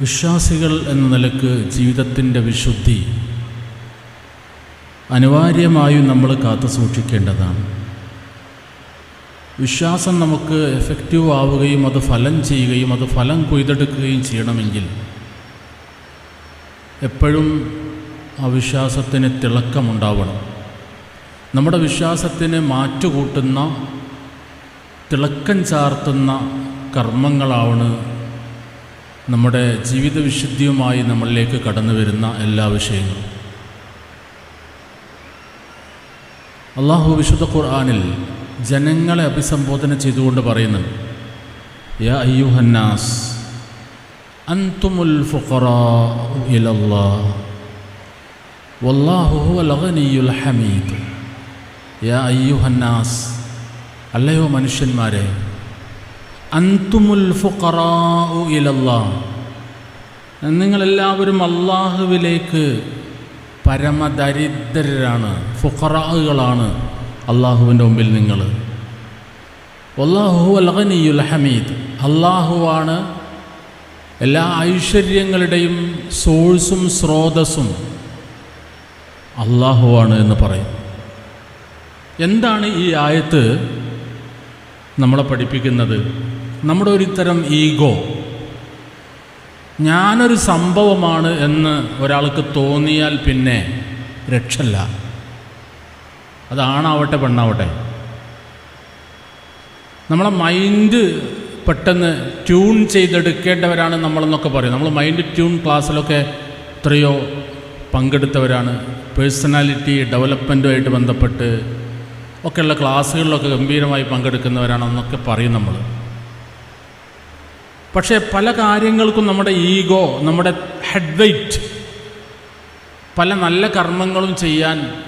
വിശ്വാസികൾ എന്ന നിലയ്ക്ക് ജീവിതത്തിന്റെ വിശുദ്ധി അനിവാര്യമായും നമ്മൾ കാത്തു സൂക്ഷിക്കേണ്ടതാണ്. വിശ്വാസം നമുക്ക് എഫക്റ്റീവ് ആവുകയും അത് ഫലം ചെയ്യുകയും അത് ഫലം കൊയ്തെടുക്കുകയും ചെയ്യണമെങ്കിൽ എപ്പോഴും ആ വിശ്വാസത്തിന് തിളക്കമുണ്ടാവണം. നമ്മുടെ വിശ്വാസത്തിന് മാറ്റുകൂട്ടുന്ന തിളക്കം ചാർത്തുന്ന കർമ്മങ്ങളാണ് നമ്മുടെ ജീവിത വിശുദ്ധിയുമായി നമ്മളിലേക്ക് കടന്നു വരുന്ന എല്ലാ വിഷയങ്ങളും. അള്ളാഹു വിശുദ്ധ ഖുർആാനിൽ ജനങ്ങളെ അഭിസംബോധന ചെയ്തുകൊണ്ട് പറയുന്നുണ്ട്. യാ അയ്യുഹന്നാസ് ഹമീദ്. യാ അയ്യുഹന്നാസ് അല്ലയോ മനുഷ്യന്മാരെ അൻതുമുൽ ഫുഖറാഉ ഇലല്ലാഹ് നിങ്ങളെല്ലാവരും അള്ളാഹുവിലേക്ക് പരമദരിദ്രരാണ് ഫുഖറാകളാണ് അള്ളാഹുവിന്റെ മുമ്പിൽ നിങ്ങൾ. അള്ളാഹു അൽഗനിയുൽ ഹമീദ്. അള്ളാഹുവാണ് എല്ലാ ഐശ്വര്യങ്ങളുടെയും സോഴ്സും സ്രോതസ്സും അള്ളാഹുവാണ് എന്ന് പറയും. എന്താണ് ഈ ആയത്ത് നമ്മളെ പഠിപ്പിക്കുന്നത്? നമ്മുടെ ഒരിത്തരം തരം ഈഗോ. ഞാനൊരു സംഭവമാണ് എന്ന് ഒരാൾക്ക് തോന്നിയാൽ പിന്നെ രക്ഷല്ല. അതാണാവട്ടെ പെണ്ണാവട്ടെ. നമ്മളെ മൈൻഡ് പെട്ടെന്ന് ട്യൂൺ ചെയ്തെടുക്കേണ്ടവരാണ് നമ്മളെന്നൊക്കെ പറയും. നമ്മൾ മൈൻഡ് ട്യൂൺ ക്ലാസ്സിലൊക്കെ എത്രയോ പങ്കെടുത്തവരാണ്. പേഴ്സണാലിറ്റി ഡെവലപ്മെന്റുമായിട്ട് ബന്ധപ്പെട്ട് ഒക്കെയുള്ള ക്ലാസ്സുകളിലൊക്കെ ഗംഭീരമായി പങ്കെടുക്കുന്നവരാണെന്നൊക്കെ പറയും നമ്മൾ പക്ഷേ പല കാര്യങ്ങൾക്കും നമ്മുടെ ഈഗോ നമ്മുടെ ഹെഡ് വെയ്റ്റ് പല നല്ല കർമ്മങ്ങളും ചെയ്യാൻ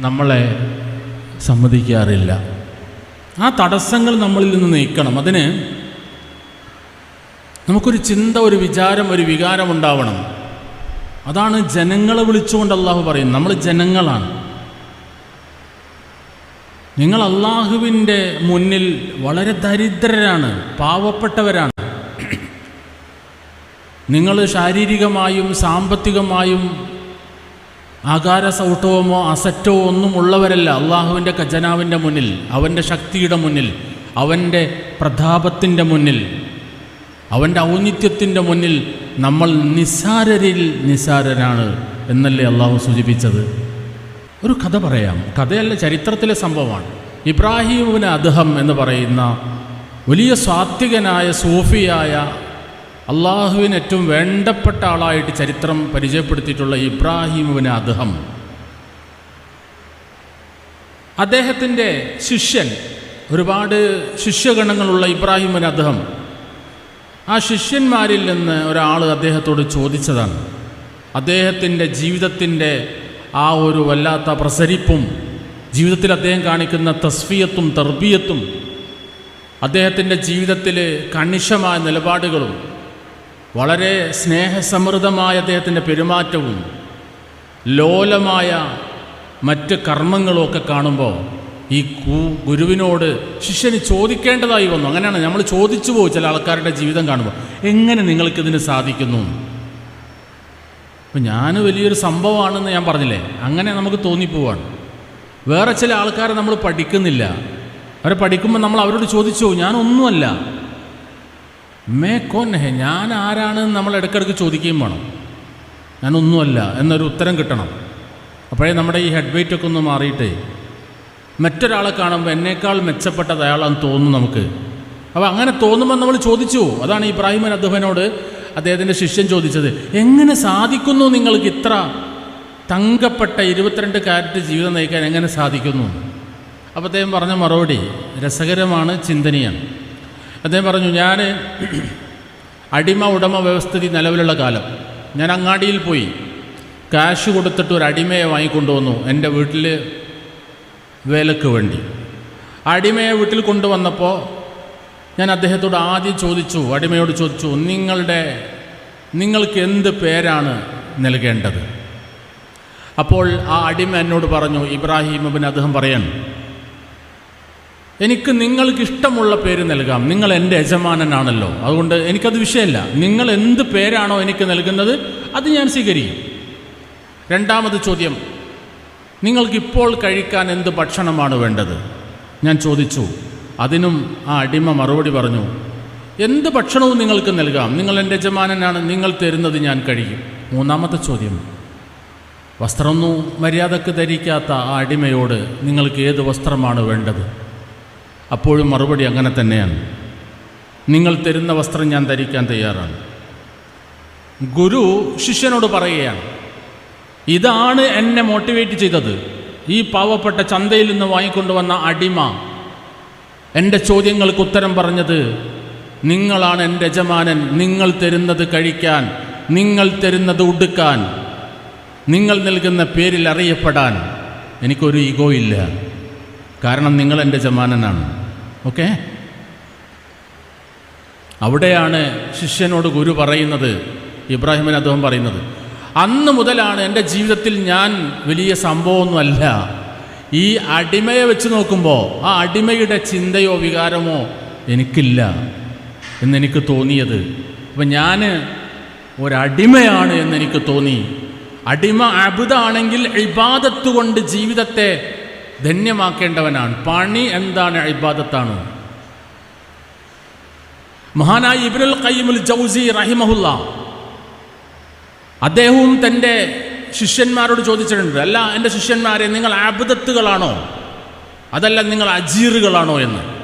നമ്മളെ സമ്മതിക്കാറില്ല. ആ തടസ്സങ്ങൾ നമ്മളിൽ നിന്ന് നീക്കണം. അതിന് നമുക്കൊരു ചിന്ത ഒരു വിചാരം ഒരു വികാരം ഉണ്ടാവണം. അതാണ് ജനങ്ങളെ വിളിച്ചുകൊണ്ട് അള്ളാഹു പറയും നമ്മൾ ജനങ്ങളാണ്. നിങ്ങൾ അള്ളാഹുവിന്റെ മുന്നിൽ വളരെ ദരിദ്രരാണ് പാവപ്പെട്ടവരാണ്. നിങ്ങൾ ശാരീരികമായും സാമ്പത്തികമായും ആകാര സൗട്ടവുമോ അസറ്റോ ഒന്നും ഉള്ളവരല്ല അള്ളാഹുവിന്റെ ഖജനാവിന്റെ മുന്നിൽ അവന്റെ ശക്തിയുടെ മുന്നിൽ അവന്റെ പ്രതാപത്തിന്റെ മുന്നിൽ അവന്റെ ഔന്നിത്യത്തിന്റെ മുന്നിൽ നമ്മൾ നിസ്സാരരിൽ നിസ്സാരരാണ് എന്നല്ലേ അള്ളാഹു സൂചിപ്പിച്ചത്? ഒരു കഥ പറയാം. കഥയല്ല ചരിത്രത്തിലെ സംഭവമാണ്. ഇബ്രാഹിമിന് അദ്ഹം എന്ന് പറയുന്ന വലിയ സ്വാത്വികനായ സൂഫിയായ അള്ളാഹുവിന് ഏറ്റവും വേണ്ടപ്പെട്ട ആളായിട്ട് ചരിത്രം പരിചയപ്പെടുത്തിയിട്ടുള്ള ഇബ്രാഹിമുവിന് അദ്ഹം അദ്ദേഹത്തിന്റെ ശിഷ്യൻ ഒരുപാട് ശിഷ്യഗണങ്ങളുള്ള ഇബ്രാഹിമിന് അദ്ദേഹം. ആ ശിഷ്യന്മാരിൽ നിന്ന് ഒരാൾ അദ്ദേഹത്തോട് ചോദിച്ചതാണ്. അദ്ദേഹത്തിന്റെ ജീവിതത്തിന്റെ ആ ഒരു വല്ലാത്ത പ്രസരിപ്പും ജീവിതത്തിൽ അദ്ദേഹം കാണിക്കുന്ന തസ്ഫിയത്തും തർബീയത്തും അദ്ദേഹത്തിന്റെ ജീവിതത്തിലെ കണിശമായ നിലപാടുകളും വളരെ സ്നേഹസമൃദ്ധമായ അദ്ദേഹത്തിന്റെ പെരുമാറ്റവും ലോലമായ മറ്റ് കർമ്മങ്ങളുമൊക്കെ കാണുമ്പോൾ ഈ ഗുരുവിനോട് ശിഷ്യന് ചോദിക്കേണ്ടതായി വന്നു. അങ്ങനെയാണ് നമ്മൾ ചോദിച്ചു പോകും ചില ആൾക്കാരുടെ ജീവിതം കാണുമ്പോൾ. എങ്ങനെ നിങ്ങൾക്കിതിന് സാധിക്കുന്നു? അപ്പം ഞാൻ വലിയൊരു സംഭവമാണെന്ന് ഞാൻ പറഞ്ഞില്ലേ? അങ്ങനെ നമുക്ക് തോന്നിപ്പോവാണ്. വേറെ ചില ആൾക്കാരെ നമ്മൾ പഠിക്കുന്നില്ല. അവരെ പഠിക്കുമ്പോൾ നമ്മൾ അവരോട് ചോദിച്ചു ഞാനൊന്നുമല്ല. മേ കോൻ ഹെ ഞാൻ ആരാണെന്ന് നമ്മൾ ഇടയ്ക്കിടയ്ക്ക് ചോദിക്കുകയും വേണം. ഞാനൊന്നുമല്ല എന്നൊരു ഉത്തരം കിട്ടണം. അപ്പോഴേ നമ്മുടെ ഈ ഹെഡ് വെയിറ്റ് ഒന്ന് മാറിയിട്ടേ. മറ്റൊരാളെ കാണുമ്പോൾ എന്നേക്കാൾ മെച്ചപ്പെട്ടത് അയാളാന്ന് തോന്നും നമുക്ക്. അപ്പോൾ അങ്ങനെ തോന്നുമ്പോൾ നമ്മൾ ചോദിച്ചു. അതാണ് ഇബ്രാഹിം അദ്ഹുവിനോട് അദ്ദേഹത്തിന്റെ ശിഷ്യൻ ചോദിച്ചത് എങ്ങനെ സാധിക്കുന്നു നിങ്ങൾക്ക് ഇത്ര തങ്കപ്പെട്ട ഇരുപത്തിരണ്ട് കാരറ്റ് ജീവിതം നയിക്കാൻ എങ്ങനെ സാധിക്കുന്നു? അപ്പോൾ അദ്ദേഹം പറഞ്ഞ മറുപടി രസകരമാണ് ചിന്തനീയാണ്. അദ്ദേഹം പറഞ്ഞു ഞാൻ അടിമ ഉടമ വ്യവസ്ഥിതി നിലവിലുള്ള കാലം. ഞാൻ അങ്ങാടിയിൽ പോയി കാശ് കൊടുത്തിട്ട് ഒരു അടിമയെ വാങ്ങിക്കൊണ്ടുവന്നു എന്റെ വീട്ടിൽ വേലക്ക് വേണ്ടി. അടിമയെ വീട്ടിൽ കൊണ്ടുവന്നപ്പോൾ ഞാൻ അദ്ദേഹത്തോട് ആദ്യം ചോദിച്ചു അടിമയോട് ചോദിച്ചു നിങ്ങളുടെ നിങ്ങൾക്ക് എന്ത് പേരാണ് നൽകേണ്ടത്? അപ്പോൾ ആ അടിമ എന്നോട് പറഞ്ഞു ഇബ്രാഹിം അബിൻ അദ്ദേഹം പറയാൻ എനിക്ക് നിങ്ങൾക്ക് ഇഷ്ടമുള്ള പേര് നൽകാം. നിങ്ങൾ എന്റെ യജമാനനാണല്ലോ. അതുകൊണ്ട് എനിക്കത് വിഷയമല്ല. നിങ്ങൾ എന്ത് പേരാണോ എനിക്ക് നൽകുന്നത് അത് ഞാൻ സ്വീകരിക്കും. രണ്ടാമത് ചോദ്യം നിങ്ങൾക്കിപ്പോൾ കഴിക്കാൻ എന്ത് ഭക്ഷണമാണ് വേണ്ടത്? ഞാൻ ചോദിച്ചു അതിനും ആ അടിമ മറുപടി പറഞ്ഞു എന്ത് ഭക്ഷണവും നിങ്ങൾക്ക് നൽകാം. നിങ്ങൾ എന്റെ യജമാനനാണ്. നിങ്ങൾ തരുന്നത് ഞാൻ കഴിയും. മൂന്നാമത്തെ ചോദ്യം വസ്ത്രമൊന്നും മര്യാദയ്ക്ക് ധരിക്കാത്ത ആ അടിമയോട് നിങ്ങൾക്ക് ഏത് വസ്ത്രമാണ് വേണ്ടത്? അപ്പോഴും മറുപടി അങ്ങനെ തന്നെയാണ് നിങ്ങൾ തരുന്ന വസ്ത്രം ഞാൻ ധരിക്കാൻ തയ്യാറാണ്. ഗുരു ശിഷ്യനോട് പറയുകയാണ് ഇതാണ് എന്നെ മോട്ടിവേറ്റ് ചെയ്തത്. ഈ പാവപ്പെട്ട ചന്തയിൽ നിന്ന് വാങ്ങിക്കൊണ്ടുവന്ന അടിമ എന്റെ ചോദ്യങ്ങൾക്ക് ഉത്തരം പറഞ്ഞത് നിങ്ങളാണ് എന്റെ യജമാനൻ. നിങ്ങൾ തരുന്നത് കഴിക്കാൻ നിങ്ങൾ തരുന്നത് ഉടുക്കാൻ നിങ്ങൾ നൽകുന്ന പേരിൽ അറിയപ്പെടാൻ. എനിക്കൊരു ഈഗോ ഇല്ല. കാരണം നിങ്ങൾ എന്റെ യജമാനനാണ്. ഓക്കെ? അവിടെയാണ് ശിഷ്യനോട് ഗുരു പറയുന്നത് ഇബ്രാഹിമിന് അദ്ദേഹം പറയുന്നത് അന്ന് മുതലാണ് എന്റെ ജീവിതത്തിൽ ഞാൻ വലിയ സംഭവമൊന്നുമല്ല. ഈ അടിമയെ വെച്ച് നോക്കുമ്പോൾ ആ അടിമയുടെ ചിന്തയോ വികാരമോ എനിക്കില്ല എന്നെനിക്ക് തോന്നിയത്. അപ്പം ഞാൻ ഒരടിമയാണ് എന്നെനിക്ക് തോന്നി. അടിമ അബുദാണെങ്കിൽ ഇബാദത്ത് കൊണ്ട് ജീവിതത്തെ ധന്യമാക്കേണ്ടവനാണ്. പണി എന്താണ് ഇബാദത്താണ്? മഹാനായി ഇബ്നുൽ കയ്യമുൽ ജൗസി റഹിമഹുല്ല അദ്ദേഹവും തന്റെ ശിഷ്യന്മാരോട് ചോദിച്ചിട്ടുണ്ട് അല്ല എന്റെ ശിഷ്യന്മാരെ നിങ്ങൾ അബുദത്തുകളാണോ അതല്ല നിങ്ങൾ അജീറുകളാണോ എന്ന്?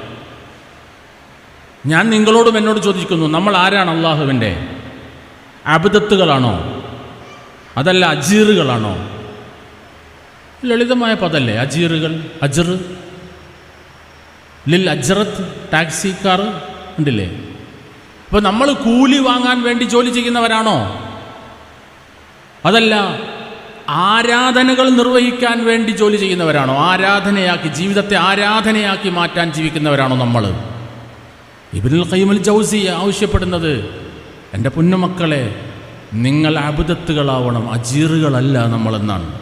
ഞാൻ നിങ്ങളോടും എന്നോട് ചോദിക്കുന്നു നമ്മൾ ആരാണ് അള്ളാഹുവിന്റെ? അബുദത്തുകളാണോ അതല്ല അജീറുകളാണോ? ലളിതമായ പദല്ലേ അജീറുകൾ അജർ. ലിൽ അജറത്ത് ടാക്സി കാർ ഉണ്ടില്ലേ? അപ്പോൾ നമ്മൾ കൂലി വാങ്ങാൻ വേണ്ടി ജോലി ചെയ്യുന്നവരാണോ? അതല്ല ആരാധനകൾ നിർവഹിക്കാൻ വേണ്ടി ജോലി ചെയ്യുന്നവരാണോ? ആരാധനയാക്കി ജീവിതത്തെ ആരാധനയാക്കി മാറ്റാൻ ജീവിക്കുന്നവരാണോ നമ്മൾ ഇബിനുൽ കൈമൽ ജൗസി ആവശ്യപ്പെടുന്നത് എന്റെ പൊന്നുമക്കളെ നിങ്ങൾ അബുദത്തുകളാവണം അജീറുകളല്ല നമ്മളെന്നാണ്.